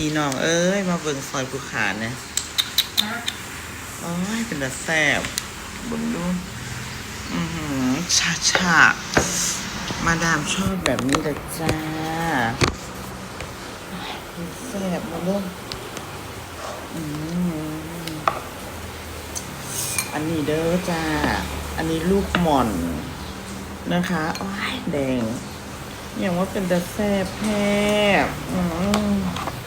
พี่น้องเอ้ย มาเบิ่งซอยภูขาเนี่ยนะโอ้ย เป็นตาแซ่บบิ่งดูอือหือชาชามาดามชอบแบบนี้เลยจ้าแซ่บมาลูอืมอันนี้เด้อจ้า อันนี้ลูกหม่อนนะคะโอ้ยแดง อย่างว่าเป็นตาแซ่บแพบอืมนี่หลังจริง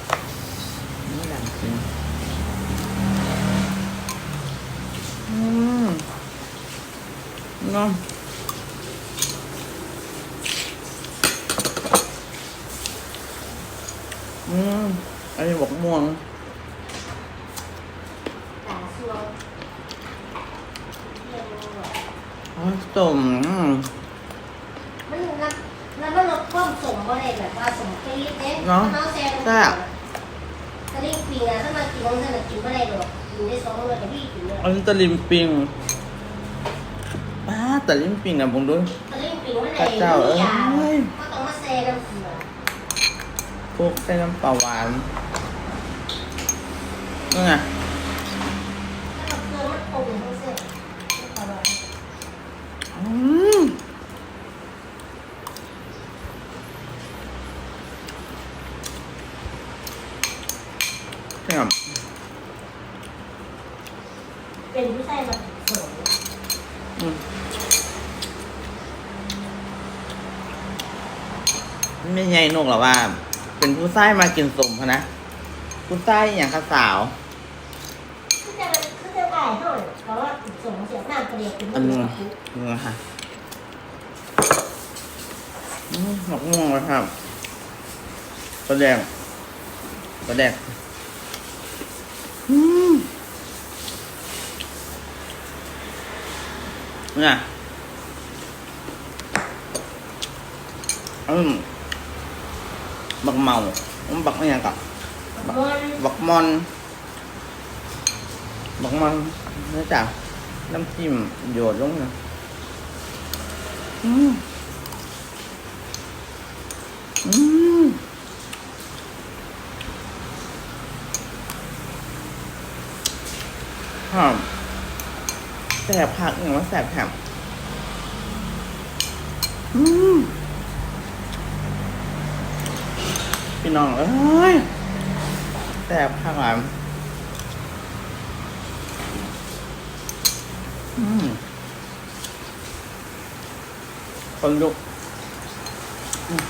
อืมเนาะอืมอันนี้บอกม่วงแต่ส่วนเรียนรู้ว่าอ๋อต้มอืมมันนับแล้วมันลดความสมบ่ได้แบบว่าสมปี๊ดเด้เนาะน้องแซมแซ่บ ตะลิ่งปีนะถ้ามากินน้องแซมกินบ่ได้หรอกกินได้สองเลยกับพี่กินเลยอันนี้ตะลิมปิงป้าตะลิมปิงนะผมดูตะลิ่งปีมันพระเจ้าเอ้ยก็ต้องมาแซมกันเหรอพวกใส่น้ำปลาหวานนี่ไง ถ้าเราเกลือมันปรุงทั้งเส้นอร่อย อืม เนี่ยเป็นผู้ชายมาเสริมอืมไม่ใหญ่นกหรอว่า เป็นผู้ใต้มากินสมพะนะผู้ใต้อย่างข้าสาวคือจะคือจะได้เท่าไหร่เพราะว่าสมเสียหน้าเกลียดกินอันนี้นี่ค่ะอืมหมกม่วงเลยครับปลาแดงปลาแดงอืม เนี่ยอืมบักเมาอืมบักอะไรอย่างกั สบผักอย่างว่าแสบแถมพี่น้องเอ้ยแสบผักหวานอืมคนลุกอืม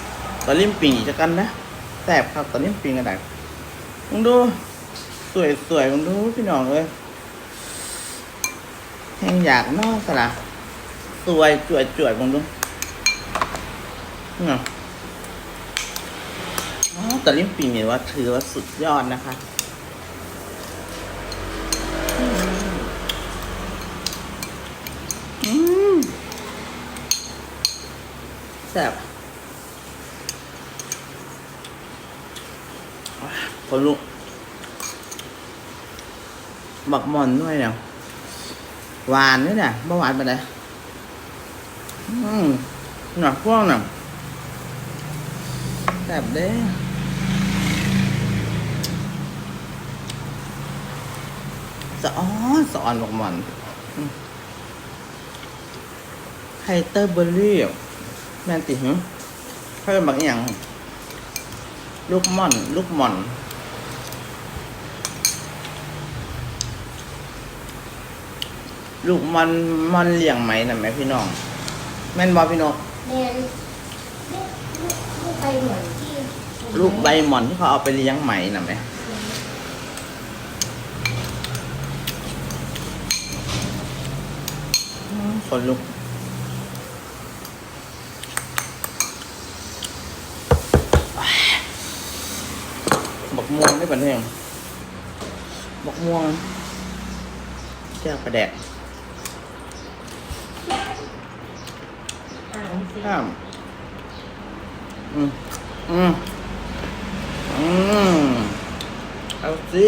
ตะลิ่มปิ่งจะกันนะแสบครับตะลิ่มปิ่งกันไหนมึงดู สวยสวยมึงดูพี่น้องเลย แห้งอยากนอกสละสวยจวดจวดมึงดูเนี่ยอ๋อตะลิ่มปิ่งเนี่ยว่าถือว่าสุดยอดนะคะอืมแซ่บคนลุกบักหมอนด้วยเนี่ย หวานด้วยเนี่ยบาหวานไปเลยอืมหนักพวกน่ะแซ่บเด้สะอ้อนสะออนบักหมอนไฮเตอร์เบอร์รี่แมนติหึเขาเป็นบางอย่าง ลูกม่อน ลูกม่อน ลูกมันมันเลี้ยงไหมน่ะแม่พี่น้อง แม่นบอพี่น้องแมนลูกไปเหมือนที่ลูกใบหม่อนที่เขาเอาไปเลี้ยงไหมน่ะแม่อืมคนลุกบักม่วงได้ปะเนี่ยบักม่วงแก้วประแดก อ่านสิ ข้ามอืมอืมอืมเอาสิ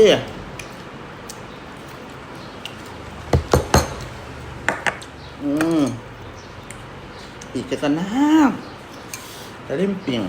อืมอีกจะกันนะตะริมปิ่ง